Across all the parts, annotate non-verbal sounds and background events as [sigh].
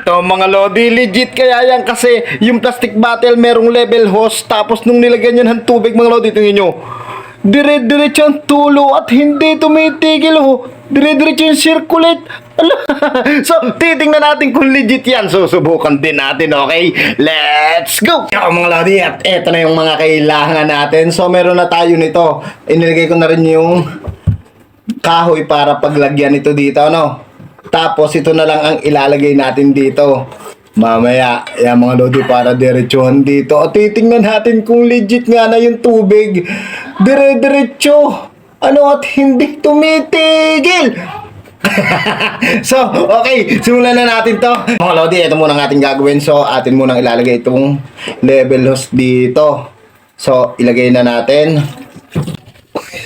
Ito mga lodi, legit kaya yan kasi yung plastic bottle merong level hose tapos nung nilagyan yan ng tubig mga lodi, tingin nyo. Dire-diretso ang tulo at hindi tumitigil ho. Dire-diretso yung circulate. [laughs] So, titingnan natin kung legit yan. Susubukan din natin, okay? Let's go! Yo, mga lodi, at eto na yung mga kailangan natin. So, meron na tayo nito. Inilagay ko na rin yung kahoy para paglagyan ito dito, ano? Tapos ito na lang ang ilalagay natin dito. Mamaya, yan mga lodi para diretsuhan dito. At titingnan natin kung legit nga na yung tubig. Dire-diretso. Ano at hindi tumitigil. [laughs] so, okay, simulan na natin to. Mga lodi, ito muna ang ating gagawin. So, atin munang ilalagay itong level host dito. So, ilagay na natin.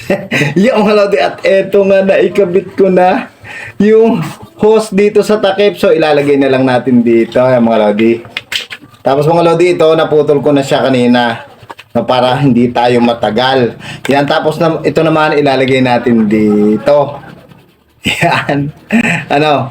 [laughs] yung mga lodi at eto nga naikabit ko na yung hose dito sa takip so ilalagay na lang natin dito yung mga lodi. Tapos mga lodi ito naputol ko na siya kanina na para hindi tayo matagal. Yan tapos na, ito naman ilalagay natin dito. [laughs] Yan. Ano?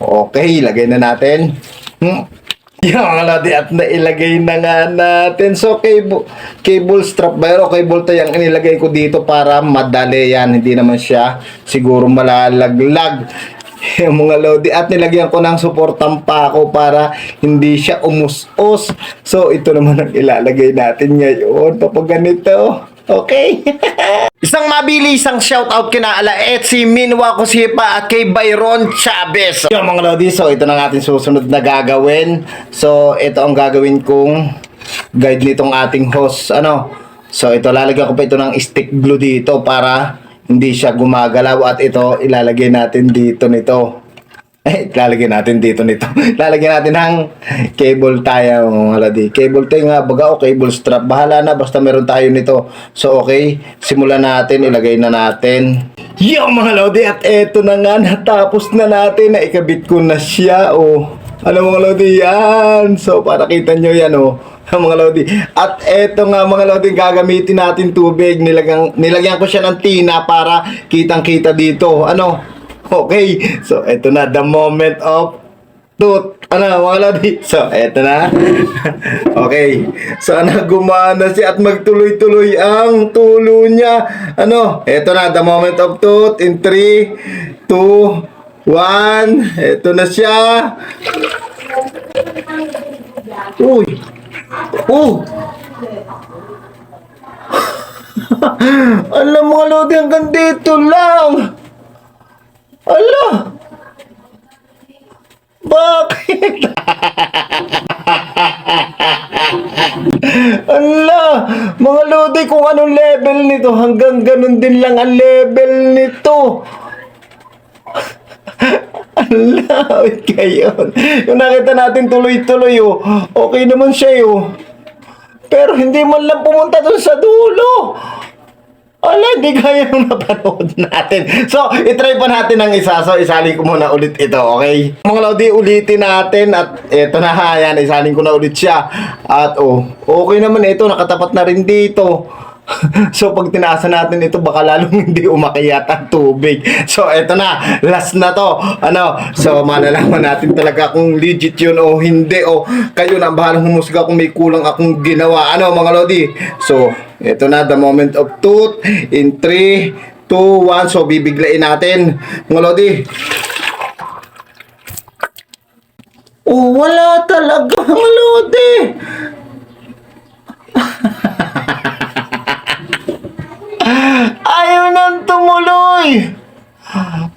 Okay ilagay na natin. Hmm. Yung lodi at nailagay na nga natin. So, cable, cable strap ba o cable tie ang inilagay ko dito para madali yan. Hindi naman siya siguro malalaglag. [laughs] Yung mga lodi at nilagyan ko ng supportang pa ako para hindi siya umus-us. So, ito naman ang ilalagay natin ngayon. Kapag ganito. Okay? [laughs] Isang mabili, isang shoutout kina Ala Etsy, Minwa Kusipa at kay Byron Chavez. Yung mga lodi, so ito na ating susunod na gagawin. So ito ang gagawin kong guide nitong ating host. Ano? So ito, lalagyan ko pa ito ng stick glue dito para hindi siya gumagalaw at ito ilalagay natin dito nito. Eh, lalagyan natin dito nito. [laughs] lalagyan natin ng cable tie mga lodi. Cable tie nga baga o cable strap. Bahala na basta meron tayo nito. So okay, simulan natin, ilagay na natin. Yo mga lodi at eto na nga [laughs] natapos na natin na ikabit ko na siya oh. Ano mga lodi yan? So para kita nyo yan oh [laughs] mga lodi. At eto nga mga lodi, gagamitin natin tubig. Nilagyan, nilagyan ko siya ng tina para kitang-kita dito. Ano? [laughs] Okay, so eto na the moment of truth. Ano mga lodi? So eto na. [laughs] okay, sana gumana siya at magtuloy-tuloy ang tulo niya. Ano? Eto na the moment of truth in 3, 2, 1. Eto na siya. Uy. Oh! [laughs] Alam mga lodi, hanggang dito lang. Ala! Bakit? [laughs] Ala! Mga lodi, kung anong level nito, hanggang ganun din lang ang level nito. [laughs] Ala, wait kayo. Yung nakita natin tuloy-tuloy, oh. Okay naman siya, oh. Pero hindi man lang pumunta dun sa dulo. Ala, hindi kaya yung napanood natin. So, itry pa natin ng isa. So, isalin ko muna ulit ito, okay? Mga Lodi, ulitin natin. At eto na ha, yan. Isalin ko na ulit siya. At oh, okay naman ito. Nakatapat na rin dito. [laughs] so, pag tinaasa natin ito, baka lalong hindi umakyat ang tubig. So, eto na. Last na to. Ano? So, malalaman natin talaga kung legit yun o hindi. O kayo na ang bahalang humusga kung may kulang akong ginawa. Ano, mga Lodi? So, eto na. The moment of truth. In 3, 2, 1. So, bibiglain natin. Mga Lodi. Oh, wala talaga, [laughs] mga Lodi. [laughs] Ayaw nang tumuloy.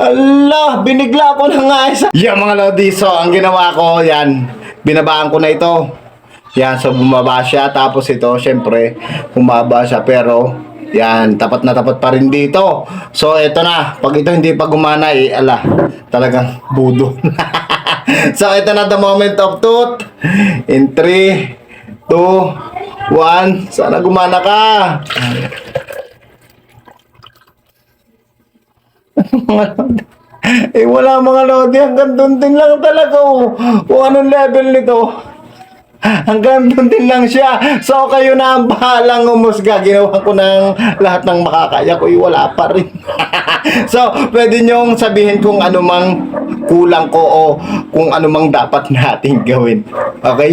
Allah, binigla ko na nga isa. Yan mga lodi, so ang ginawa ko, yan, binabaan ko na ito. Yan, so bumaba siya, tapos ito, syempre, bumaba siya, pero, yan, tapat na tapat pa rin dito. So, ito na, pag ito hindi pa gumana, eh, ala, talagang budo. [laughs] so, ito na the moment of truth. In 3, 2, 1, sana gumana ka. [laughs] Eh, wala mga lodi. Hanggang doon din lang talaga. Oh. Kung anong level nito. Hanggang doon din lang siya. So, kayo na ang bahalang umusga. Ginawa ko ng lahat ng makakaya ko. eh, Wala pa rin. [laughs] so, pwede nyong sabihin kung ano mang kulang ko o kung ano mang dapat nating gawin. Okay?